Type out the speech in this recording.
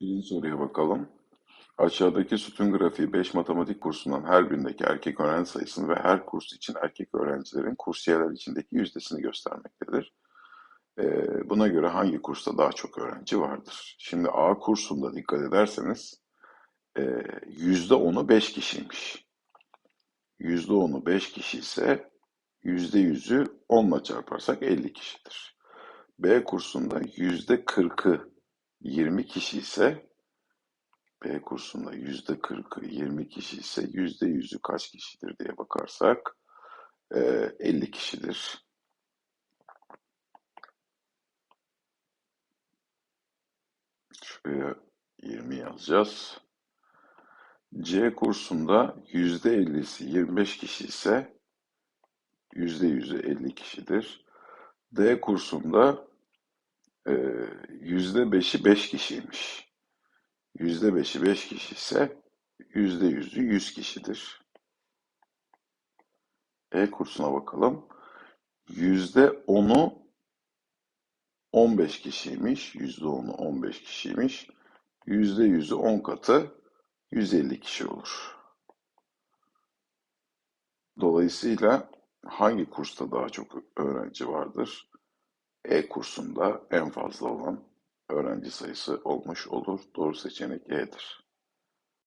Birinci soruya bakalım. Aşağıdaki sütun grafiği 5 matematik kursundan her birindeki erkek öğrenci sayısını ve her kurs için erkek öğrencilerin kursiyerler içindeki yüzdesini göstermektedir. Ee, buna göre hangi kursta daha çok öğrenci vardır? Şimdi A kursunda dikkat ederseniz e, %10'u 5 kişiymiş. %10'u 5 kişi ise %100'ü 10 ile çarparsak 50 kişidir. B kursunda %40'ı 20 kişi ise B kursunda yüzde kırkı 20 kişi ise yüzde yüzü kaç kişidir diye bakarsak e, 50 kişidir. Şuraya 20 yazacağız. C kursunda yüzde 50'si 25 kişi ise yüzde yüzü 50 kişidir. D kursunda yüzde 5'i 5 kişiymiş. Yüzde 5'i 5 kişi ise yüzde yüzü 100 kişidir. E kursuna bakalım. Yüzde 10'u 15 kişiymiş. Yüzde 10'u 15 kişiymiş. Yüzde yüzü 10 katı 150 kişi olur. Dolayısıyla hangi kursta daha çok öğrenci vardır? E kursunda en fazla olan öğrenci sayısı olmuş olur. Doğru seçenek E'dir.